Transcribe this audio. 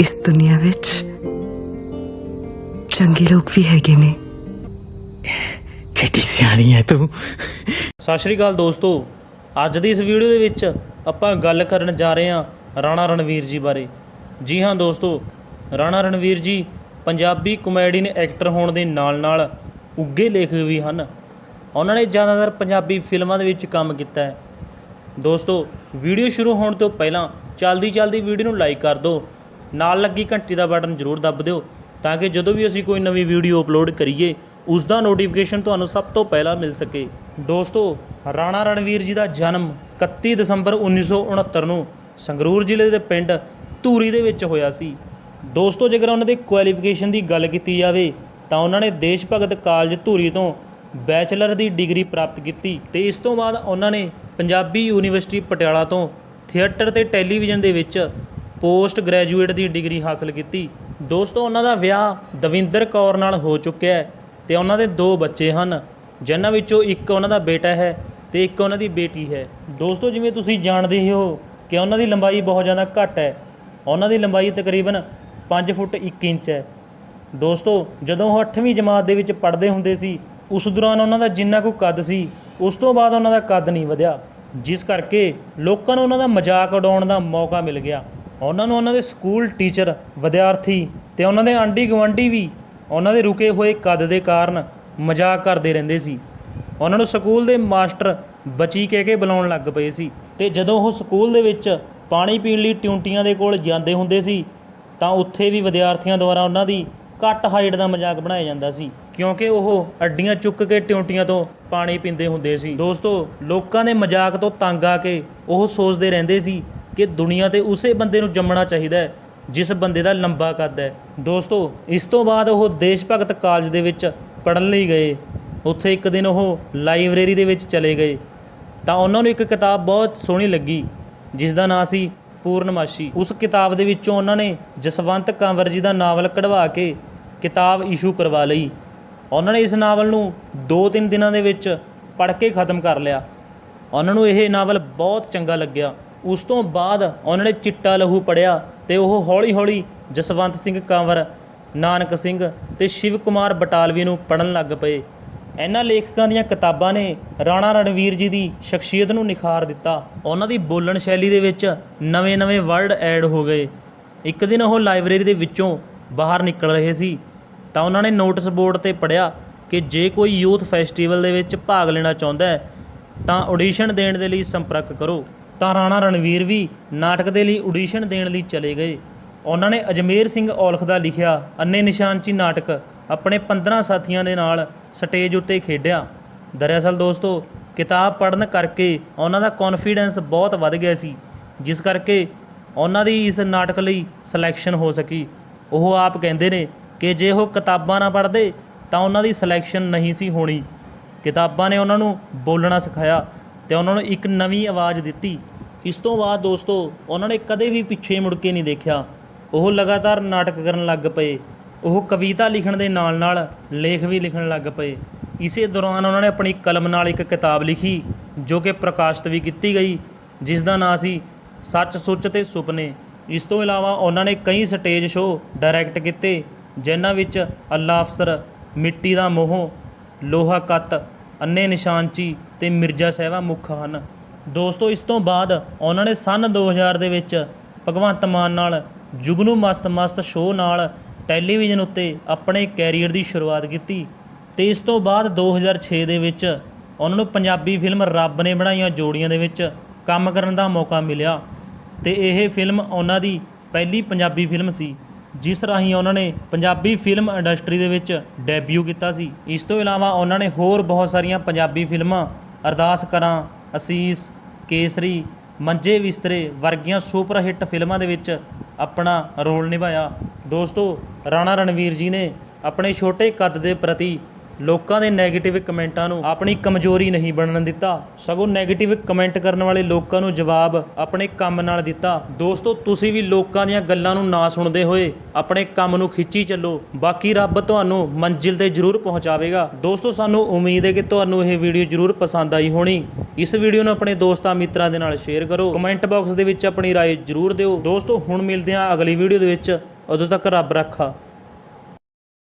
ਇਸ ਦੁਨੀਆ ਵਿੱਚ ਚੰਗੇ ਲੋਕ ਵੀ ਹੈਗੇ ਨੇ ਕਿੱਡੀ ਸਿਆਣੀ ਹੈ ਤੂੰ ਸਤਿ ਸ਼੍ਰੀ ਅਕਾਲ ਦੋਸਤੋ। ਅੱਜ ਦੀ ਇਸ ਵੀਡੀਓ ਦੇ ਵਿੱਚ ਆਪਾਂ ਗੱਲ ਕਰਨ ਜਾ ਰਹੇ ਹਾਂ ਰਾਣਾ ਰਣਵੀਰ ਜੀ ਬਾਰੇ। ਜੀ ਹਾਂ ਦੋਸਤੋ ਰਾਣਾ ਰਣਵੀਰ ਜੀ ਪੰਜਾਬੀ ਕਮੇਡੀਅਨ ਐਕਟਰ ਹੋਣ ਦੇ ਨਾਲ-ਨਾਲ ਉੱਗੇ ਲੇਖਕ ਵੀ ਹਨ। ਉਹਨਾਂ ਨੇ ਜ਼ਿਆਦਾਤਰ ਪੰਜਾਬੀ ਫਿਲਮਾਂ ਦੇ ਵਿੱਚ ਕੰਮ ਕੀਤਾ ਹੈ। ਦੋਸਤੋ ਵੀਡੀਓ ਸ਼ੁਰੂ ਹੋਣ ਤੋਂ ਪਹਿਲਾਂ ਚਲਦੀ ਚਲਦੀ ਵੀਡੀਓ ਨੂੰ ਲਾਈਕ ਕਰ ਦਿਓ। ਨਾਲ ਲੱਗੀ ਘੰਟੀ ਦਾ ਬਟਨ ਜ਼ਰੂਰ ਦੱਬ ਦਿਓ ਤਾਂ ਕਿ ਜਦੋਂ ਵੀ ਅਸੀਂ ਕੋਈ ਨਵੀਂ ਵੀਡੀਓ ਅਪਲੋਡ ਕਰੀਏ, ਉਸ ਦਾ ਨੋਟੀਫਿਕੇਸ਼ਨ ਤੁਹਾਨੂੰ ਸਭ ਤੋਂ ਪਹਿਲਾਂ ਮਿਲ ਸਕੇ। ਦੋਸਤੋ, ਰਾਣਾ ਰਣਵੀਰ ਜੀ ਦਾ ਜਨਮ 31 ਦਸੰਬਰ 1969 ਨੂੰ ਸੰਗਰੂਰ ਜ਼ਿਲ੍ਹੇ ਦੇ ਪਿੰਡ ਧੂਰੀ ਦੇ ਵਿੱਚ ਹੋਇਆ ਸੀ। ਦੋਸਤੋ, ਜੇਕਰ ਉਹਨਾਂ ਦੇ ਕੁਆਲੀਫਿਕੇਸ਼ਨ ਦੀ ਗੱਲ ਕੀਤੀ ਜਾਵੇ, ਤਾਂ ਉਹਨਾਂ ਨੇ ਦੇਸ਼ ਭਗਤ ਕਾਲਜ ਧੂਰੀ ਤੋਂ ਬੈਚਲਰ ਦੀ ਡਿਗਰੀ ਪ੍ਰਾਪਤ ਕੀਤੀ ਤੇ ਇਸ ਤੋਂ ਬਾਅਦ ਉਹਨਾਂ ਨੇ ਪੰਜਾਬੀ ਯੂਨੀਵਰਸਿਟੀ ਪਟਿਆਲਾ ਤੋਂ ਥੀਏਟਰ ਤੇ ਟੈਲੀਵਿਜ਼ਨ ਦੇ ਵਿੱਚ ਪੋਸਟ ਗ੍ਰੈਜੂਏਟ ਦੀ ਡਿਗਰੀ ਹਾਸਲ ਕੀਤੀ। ਦੋਸਤੋ, ਉਹਨਾਂ ਦਾ ਵਿਆਹ ਦਵਿੰਦਰ ਕੌਰ ਨਾਲ ਹੋ ਚੁੱਕਿਆ ਹੈ ਤੇ ਉਹਨਾਂ ਦੇ ਦੋ ਬੱਚੇ ਹਨ, ਜਿਨ੍ਹਾਂ ਵਿੱਚੋਂ ਇੱਕ ਉਹਨਾਂ ਦਾ ਬੇਟਾ ਹੈ ਤੇ ਇੱਕ ਉਹਨਾਂ ਦੀ ਬੇਟੀ ਹੈ। ਦੋਸਤੋ, ਜਿਵੇਂ ਤੁਸੀਂ ਜਾਣਦੇ ਹੀ ਹੋ ਕਿ ਉਹਨਾਂ ਦੀ ਲੰਬਾਈ ਬਹੁਤ ਜ਼ਿਆਦਾ ਘੱਟ ਹੈ। ਉਹਨਾਂ ਦੀ ਲੰਬਾਈ ਤਕਰੀਬਨ 5 ਫੁੱਟ 1 ਇੰਚ ਹੈ। ਦੋਸਤੋ, ਜਦੋਂ ਉਹ 8ਵੀਂ ਜਮਾਤ ਦੇ ਵਿੱਚ ਪੜ੍ਹਦੇ ਹੁੰਦੇ ਸੀ, ਉਸ ਦੌਰਾਨ ਉਹਨਾਂ ਦਾ ਜਿੰਨਾ ਕੁ ਕੱਦ ਸੀ, ਉਸ ਤੋਂ ਬਾਅਦ ਉਹਨਾਂ ਦਾ ਕੱਦ ਨਹੀਂ ਵਧਿਆ। ਜਿਸ ਕਰਕੇ ਲੋਕਾਂ ਨੂੰ ਉਹਨਾਂ ਦਾ ਮਜ਼ਾਕ ਉਡਾਉਣ ਦਾ ਮੌਕਾ ਮਿਲ ਗਿਆ। ਉਹਨਾਂ ਨੂੰ ਉਹਨਾਂ ਦੇ ਸਕੂਲ ਟੀਚਰ, ਵਿਦਿਆਰਥੀ ਤੇ ਉਹਨਾਂ ਦੇ ਆਂਢੀ ਗੁਆਂਢੀ ਵੀ ਉਹਨਾਂ ਦੇ ਰੁਕੇ ਹੋਏ ਕੱਦ ਦੇ ਕਾਰਨ ਮਜ਼ਾਕ ਕਰਦੇ ਰਹਿੰਦੇ ਸੀ। ਉਹਨਾਂ ਨੂੰ ਸਕੂਲ ਦੇ ਮਾਸਟਰ ਬਚੀ ਕਹਿ ਕੇ ਬੁਲਾਉਣ ਲੱਗ ਪਏ ਸੀ ਤੇ ਜਦੋਂ ਉਹ ਸਕੂਲ ਦੇ ਵਿੱਚ ਪਾਣੀ ਪੀਣ ਲਈ ਟਿਊਂਟੀਆਂ ਦੇ ਕੋਲ ਜਾਂਦੇ ਹੁੰਦੇ ਸੀ, ਤਾਂ ਉੱਥੇ ਵੀ ਵਿਦਿਆਰਥੀਆਂ ਦੁਆਰਾ ਉਹਨਾਂ ਦੀ ਘੱਟ ਹਾਈਟ ਦਾ ਮਜ਼ਾਕ ਬਣਾਇਆ ਜਾਂਦਾ ਸੀ, ਕਿਉਂਕਿ ਉਹ ਅੱਡੀਆਂ ਚੁੱਕ ਕੇ ਟਿਊਟੀਆਂ ਤੋਂ ਪਾਣੀ ਪੀਂਦੇ ਹੁੰਦੇ ਸੀ। ਦੋਸਤੋ, ਲੋਕਾਂ ਦੇ ਮਜ਼ਾਕ ਤੋਂ ਤੰਗ ਆ ਕੇ ਉਹ ਸੋਚਦੇ ਰਹਿੰਦੇ ਸੀ ਕਿ ਦੁਨੀਆ ਤੇ ਉਸੇ ਬੰਦੇ ਨੂੰ ਜੰਮਣਾ ਚਾਹੀਦਾ ਹੈ, ਜਿਸ ਬੰਦੇ ਦਾ ਲੰਬਾ ਕੱਦ ਹੈ। ਦੋਸਤੋ, ਇਸ ਤੋਂ ਬਾਅਦ ਉਹ ਦੇਸ਼ ਭਗਤ ਕਾਲਜ ਦੇ ਵਿੱਚ ਪੜ੍ਹਨ ਲਈ ਗਏ। ਉੱਥੇ ਇੱਕ ਦਿਨ ਉਹ ਲਾਇਬ੍ਰੇਰੀ ਦੇ ਵਿੱਚ ਚਲੇ ਗਏ। ਤਾਂ ਉਹਨਾਂ ਨੂੰ ਇੱਕ ਕਿਤਾਬ ਬਹੁਤ ਸੋਹਣੀ ਲੱਗੀ, ਜਿਸ ਦਾ ਨਾਂ ਸੀ ਪੂਰਨਮਾਸ਼ੀ। ਉਸ ਕਿਤਾਬ ਦੇ ਵਿੱਚੋਂ ਉਹਨਾਂ ਨੇ ਜਸਵੰਤ ਕੰਵਰ ਜੀ ਦਾ ਨਾਵਲ ਕਢਵਾ ਕੇ ਕਿਤਾਬ ਇਸ਼ੂ ਕਰਵਾ ਲਈ। ਉਹਨਾਂ ਨੇ ਇਸ ਨਾਵਲ ਨੂੰ 2-3 ਦਿਨਾਂ ਦੇ ਵਿੱਚ ਪੜ੍ਹ ਕੇ ਖਤਮ ਕਰ ਲਿਆ। ਉਹਨਾਂ ਨੂੰ ਇਹ ਨਾਵਲ ਬਹੁਤ ਚੰਗਾ ਲੱਗਿਆ। ਉਸ ਤੋਂ ਬਾਅਦ ਉਹਨਾਂ ਨੇ ਚਿੱਟਾ ਲਹੂ ਪੜਿਆ ਤੇ ਉਹ ਹੌਲੀ-ਹੌਲੀ ਜਸਵੰਤ ਸਿੰਘ ਕੰਵਰ, ਨਾਨਕ ਸਿੰਘ ਤੇ ਸ਼ਿਵ ਕੁਮਾਰ ਬਟਾਲਵੀ ਨੂੰ ਪੜਨ ਲੱਗ ਪਏ। ਇਹਨਾਂ ਲੇਖਕਾਂ ਦੀਆਂ ਕਿਤਾਬਾਂ ਨੇ ਰਾਣਾ ਰਣਵੀਰ ਜੀ ਦੀ ਸ਼ਖਸੀਅਤ ਨੂੰ ਨਿਖਾਰ ਦਿੱਤਾ। ਉਹਨਾਂ ਦੀ ਬੋਲਣ ਸ਼ੈਲੀ ਦੇ ਵਿੱਚ ਨਵੇਂ-ਨਵੇਂ ਵਰਡ ਐਡ ਹੋ ਗਏ। ਇੱਕ ਦਿਨ ਉਹ ਲਾਇਬ੍ਰੇਰੀ ਦੇ ਵਿੱਚੋਂ ਬਾਹਰ ਨਿਕਲ ਰਹੇ ਸੀ। ਤਾਂ ਉਹਨਾਂ ਨੇ ਨੋਟਿਸ ਬੋਰਡ ਤੇ ਪੜਿਆ ਕਿ ਜੇ ਕੋਈ ਯੂਥ ਫੈਸਟੀਵਲ ਦੇ ਵਿੱਚ ਭਾਗ ਲੈਣਾ ਚਾਹੁੰਦਾ ਹੈ, ਤਾਂ ਆਡੀਸ਼ਨ ਦੇਣ ਦੇ ਲਈ ਸੰਪਰਕ ਕਰੋ। ਤਾਂ ਰਾਣਾ ਰਣਵੀਰ ਵੀ ਨਾਟਕ ਦੇ ਲਈ ਆਡੀਸ਼ਨ ਦੇਣ ਲਈ ਚਲੇ ਗਏ। ਉਹਨਾਂ ਨੇ ਅਜਮੇਰ ਸਿੰਘ ਔਲਖ ਦਾ ਲਿਖਿਆ, ਅੰਨੇ ਨਿਸ਼ਾਨਚੀ ਨਾਟਕ, ਆਪਣੇ 15 ਸਾਥੀਆਂ ਦੇ ਨਾਲ ਸਟੇਜ ਉੱਤੇ ਖੇਡਿਆ। ਦਰਅਸਲ ਦੋਸਤੋ, ਕਿਤਾਬ ਪੜ੍ਹਨ ਕਰਕੇ ਉਹਨਾਂ ਦਾ ਕੌਨਫੀਡੈਂਸ ਬਹੁਤ ਵੱਧ ਗਿਆ ਸੀ, ਜਿਸ ਕਰਕੇ ਉਹਨਾਂ ਦੀ ਇਸ ਨਾਟਕ ਲਈ ਸਿਲੈਕਸ਼ਨ ਹੋ ਸਕੀ। ਉਹ ਆਪ ਕਹਿੰਦੇ ਨੇ ਕਿ ਜੇ ਉਹ ਕਿਤਾਬਾਂ ਨਾ ਪੜ੍ਹਦੇ, ਤਾਂ ਉਹਨਾਂ ਦੀ ਸਿਲੈਕਸ਼ਨ ਨਹੀਂ ਸੀ ਹੋਣੀ। ਕਿਤਾਬਾਂ ਨੇ ਉਹਨਾਂ ਨੂੰ ਬੋਲਣਾ ਸਿਖਾਇਆ ਤੇ ਉਹਨਾਂ ਨੂੰ ਇੱਕ ਨਵੀਂ ਆਵਾਜ਼ ਦਿੱਤੀ। ਇਸ ਤੋਂ ਬਾਅਦ ਦੋਸਤੋ, ਉਹਨਾਂ ਨੇ ਕਦੇ ਵੀ ਪਿੱਛੇ ਮੁੜ ਕੇ ਨਹੀਂ ਦੇਖਿਆ। ਉਹ ਲਗਾਤਾਰ ਨਾਟਕ ਕਰਨ ਲੱਗ ਪਏ। ਉਹ ਕਵਿਤਾ ਲਿਖਣ ਦੇ ਨਾਲ-ਨਾਲ ਲੇਖ ਵੀ ਲਿਖਣ ਲੱਗ ਪਏ। ਇਸੇ ਦੌਰਾਨ ਉਹਨਾਂ ਨੇ ਆਪਣੀ ਕਲਮ ਨਾਲ ਇੱਕ ਕਿਤਾਬ ਲਿਖੀ, ਜੋ ਕਿ ਪ੍ਰਕਾਸ਼ਿਤ ਵੀ ਕੀਤੀ ਗਈ, ਜਿਸ ਦਾ ਨਾਂ ਸੀ ਸੱਚ ਸੁੱਚ ਤੇ ਸੁਪਨੇ। ਇਸ ਤੋਂ ਇਲਾਵਾ ਉਹਨਾਂ ਨੇ ਕਈ ਸਟੇਜ ਸ਼ੋਅ ਡਾਇਰੈਕਟ ਕੀਤੇ, ਜਿਨ੍ਹਾਂ ਵਿੱਚ ਅੱਲਾ ਅਫਸਰ, ਮਿੱਟੀ ਦਾ ਮੋਹ, ਲੋਹਾ ਕੱਤ, ਅੰਨੇ ਨਿਸ਼ਾਨਚੀ ਤੇ ਮਿਰਜ਼ਾ ਸਾਹਿਬਾ ਮੁੱਖ ਹਨ। ਦੋਸਤੋ, ਇਸ ਤੋਂ ਬਾਅਦ ਉਹਨਾਂ ਨੇ ਸਨ 2000 ਦੇ ਵਿੱਚ ਭਗਵੰਤ ਮਾਨ ਨਾਲ ਜੁਗਨੂ ਮਸਤ ਮਸਤ ਸ਼ੋਅ ਨਾਲ ਟੈਲੀਵਿਜ਼ਨ ਉੱਤੇ ਆਪਣੇ ਕੈਰੀਅਰ ਦੀ ਸ਼ੁਰੂਆਤ ਕੀਤੀ ਤੇ ਇਸ ਤੋਂ ਬਾਅਦ 2006 ਦੇ ਵਿੱਚ ਉਹਨਾਂ ਨੂੰ ਪੰਜਾਬੀ ਫਿਲਮ ਰੱਬ ਨੇ ਬਣਾਈਆਂ ਜੋੜੀਆਂ ਦੇ ਵਿੱਚ ਕੰਮ ਕਰਨ ਦਾ ਮੌਕਾ ਮਿਲਿਆ ਤੇ ਇਹ ਫਿਲਮ ਉਹਨਾਂ ਦੀ ਪਹਿਲੀ ਪੰਜਾਬੀ ਫਿਲਮ ਸੀ, ਜਿਸ ਰਾਹੀਂ ਉਹਨਾਂ ਨੇ ਪੰਜਾਬੀ ਫਿਲਮ ਇੰਡਸਟਰੀ ਦੇ ਵਿੱਚ ਡੈਬਿਊ ਕੀਤਾ ਸੀ। ਇਸ ਤੋਂ ਇਲਾਵਾ ਉਹਨਾਂ ਨੇ ਹੋਰ ਬਹੁਤ ਸਾਰੀਆਂ ਪੰਜਾਬੀ ਫਿਲਮਾਂ ਅਰਦਾਸ ਕਰਾਂ, ਅਸੀਸ ਕੇਸਰੀ, ਮੰਜੇ ਬਿਸਤਰੇ ਵਰਗੀਆਂ ਸੁਪਰ ਹਿੱਟ ਫਿਲਮਾਂ ਦੇ ਵਿੱਚ ਆਪਣਾ ਰੋਲ ਨਿਭਾਇਆ। ਦੋਸਤੋ, ਰਾਣਾ ਰਣਵੀਰ ਜੀ ਨੇ ਆਪਣੇ ਛੋਟੇ ਕੱਦ ਦੇ ਪ੍ਰਤੀ ਲੋਕਾਂ ਦੇ 네ਗੇਟਿਵ ਕਮੈਂਟਾਂ ਨੂੰ ਆਪਣੀ ਕਮਜ਼ੋਰੀ ਨਹੀਂ ਬਣਨ ਦਿੱਤਾ। ਸਗੋਂ 네ਗੇਟਿਵ ਕਮੈਂਟ ਕਰਨ ਵਾਲੇ ਲੋਕਾਂ ਨੂੰ ਜਵਾਬ ਆਪਣੇ ਕੰਮ ਨਾਲ ਦਿੱਤਾ। ਦੋਸਤੋ, ਤੁਸੀਂ ਵੀ ਲੋਕਾਂ ਦੀਆਂ ਗੱਲਾਂ ਨੂੰ ਨਾ ਸੁਣਦੇ ਹੋਏ ਆਪਣੇ ਕੰਮ ਨੂੰ ਖਿੱਚੀ ਚੱਲੋ। ਬਾਕੀ ਰੱਬ ਤੁਹਾਨੂੰ ਮੰਜ਼ਿਲ ਤੇ ਜ਼ਰੂਰ ਪਹੁੰਚਾਵੇਗਾ। ਦੋਸਤੋ, ਸਾਨੂੰ ਉਮੀਦ ਹੈ ਕਿ ਤੁਹਾਨੂੰ ਇਹ ਵੀਡੀਓ ਜ਼ਰੂਰ ਪਸੰਦ ਆਈ ਹੋਣੀ। ਇਸ ਵੀਡੀਓ ਨੂੰ ਆਪਣੇ ਦੋਸਤਾਂ ਮਿੱਤਰਾਂ ਦੇ ਨਾਲ ਸ਼ੇਅਰ ਕਰੋ ਕਮੈਂਟ ਬਾਕਸ ਦੇ ਵਿੱਚ ਆਪਣੀ رائے ਜ਼ਰੂਰ ਦਿਓ ਦੋਸਤੋ ਹੁਣ ਮਿਲਦੇ ਹਾਂ ਅਗਲੀ ਵੀਡੀਓ ਦੇ ਵਿੱਚ ਉਦੋਂ ਤੱਕ ਰੱਬ ਰੱਖਾ